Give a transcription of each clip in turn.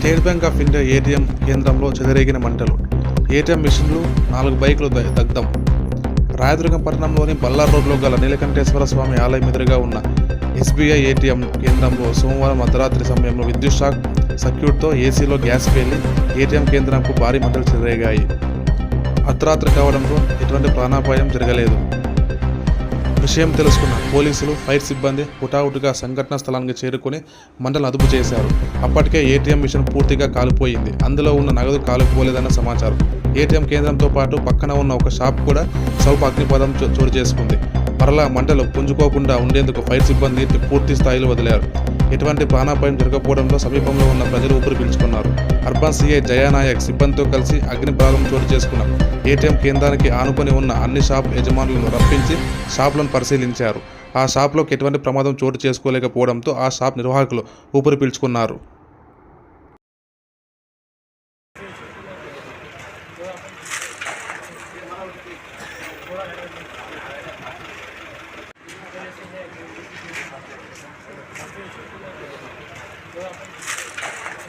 State Bank of India ATM కేంద్రంలో చెదరేగిన మంటలు. ఏటీఎం మిషన్లు నాలుగు బైకులు దగ్ధం. రాయదుర్గం పట్టణంలోని బల్లార్ రోడ్లో గల నీలకంఠేశ్వర స్వామి ఆలయం ఎదురుగా ఉన్న ఎస్బీఐ ఏటీఎం కేంద్రంలో సోమవారం అర్ధరాత్రి సమయంలో విద్యుత్ షాక్ సర్క్యూట్తో ఏసీలో గ్యాస్ పేలి ఏటీఎం కేంద్రంకు భారీ మంటలు చెలరేగాయి. అర్ధరాత్రి కావడంతో ఎటువంటి ప్రాణాపాయం జరగలేదు. విషయం తెలుసుకున్న పోలీసులు ఫైర్ సిబ్బంది హుటాహుటిగా సంఘటనా స్థలానికి చేరుకుని మంటలను అదుపు చేశారు. అప్పటికే ఏటీఎం మిషన్ పూర్తిగా కాలిపోయింది. అందులో ఉన్న నగదు కాలిపోలేదన్న సమాచారం. ఏటీఎం కేంద్రంతో పాటు పక్కన ఉన్న ఒక షాప్ కూడా స్వల్ప అగ్నిపదం చో- చోటు చేసుకుంది. మరలా మంటలు పుంజుకోకుండా ఉండేందుకు ఫైర్ సిబ్బంది పూర్తి స్థాయిలో వదిలారు. ఎటువంటి ప్రాణాపాయం జరగకపోవడంలో సమీపంలో ఉన్న ప్రజలు ఊపిరి పీల్చుకున్నారు. అర్బన్ సీఐ జయానాయక్ సిబ్బందితో కలిసి అగ్ని భాగం చోటు చేసుకున్న. ఏటీఎం కేంద్రానికి ఆనుకొని ఉన్న అన్ని షాప్ యజమానులను రప్పించి షాపులను పరిశీలించారు. ఆ షాప్లోకి ఎటువంటి ప్రమాదం చోటు చేసుకోలేకపోవడంతో ఆ షాప్ నిర్వాహకులు ఊపిరి పీల్చుకున్నారు.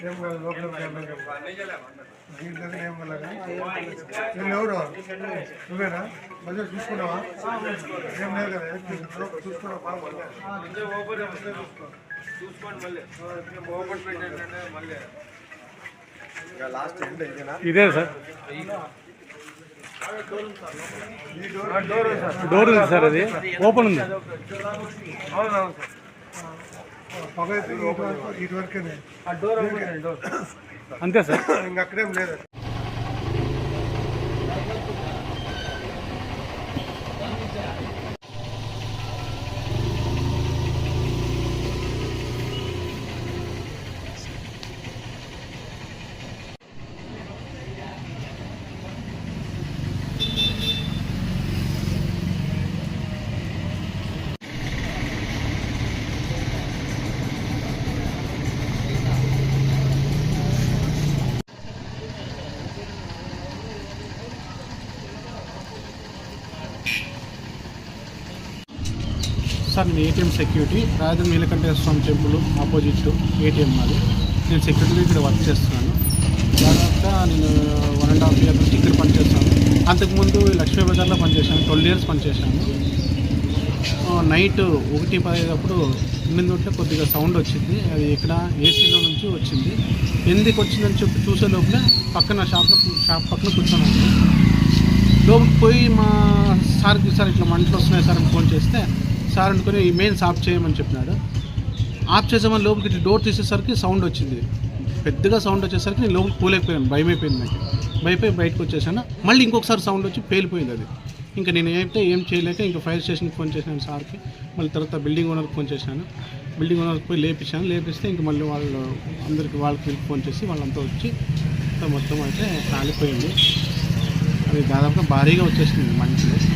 ఏం కాదు లోపల. దీంట్లో ఏం నేను ఎవరు నువ్వేనా మధ్య చూసుకున్నావా ఏం లేదు కదా. చూసుకున్నావా బాగా ఇదే సార్ డోర్ ఉంది సార్ అది ఓపెన్ ఉంది పొగ అయితే ఇటు వరకు ఇటు వరకేనే అంతే సార్. ఇంకా అక్కడేం లేదు. సార్ నేను ATM security Raju Neelakanteshwara Swamy temple opposite ATM మాది. నేను సెక్యూరిటీ ఇక్కడ వర్క్ చేస్తున్నాను. దాదాపుగా నేను వన్ అండ్ హాఫ్ ఇయర్ నుంచి ఇక్కడ పనిచేస్తాను అంతకుముందు లక్ష్మీ బజార్లో పనిచేశాను ట్వెల్వ్ ఇయర్స్ పనిచేశాను. నైట్ ఒకటి పదహైదు ఎనిమిది ఉంటే కొద్దిగా సౌండ్ వచ్చింది. అది ఇక్కడ ఏసీలో నుంచి వచ్చింది. ఎందుకు వచ్చిందని చెప్పి చూసే లోపల పక్కన షాప్లో షాప్ పక్కన కూర్చొని లోపలికి పోయి మా సార్కి సార్ ఇట్లా మంటలు వస్తున్నాయి సార్ ఫోన్ చేస్తే సార్ అనుకుని ఈ మెయిన్స్ ఆఫ్ చేయమని చెప్పినాడు. ఆఫ్ చేసామని లోపలికి ఇట్లా డోర్ తీసేసరికి సౌండ్ వచ్చింది. పెద్దగా సౌండ్ వచ్చేసరికి నేను లోపలికి పోలేకపోయాను భయమైపోయింది నాకు. భయపోయి బయటకు వచ్చేసాను. మళ్ళీ ఇంకొకసారి సౌండ్ వచ్చి పేలిపోయింది అది. ఇంకా నేను ఏమైతే ఏం చేయలేక ఇంకా ఫైర్ స్టేషన్కి ఫోన్ చేశాను సార్కి. మళ్ళీ తర్వాత బిల్డింగ్ ఓనర్కి ఫోన్ చేశాను. బిల్డింగ్ ఓనర్కి పోయి లేపించాను. లేపిస్తే ఇంక మళ్ళీ వాళ్ళు అందరికి వాళ్ళకి ఫోన్ చేసి వాళ్ళంతా వచ్చి మొత్తం అయితే కాలిపోయింది. అది దాదాపుగా భారీగా వచ్చేసింది మంటలు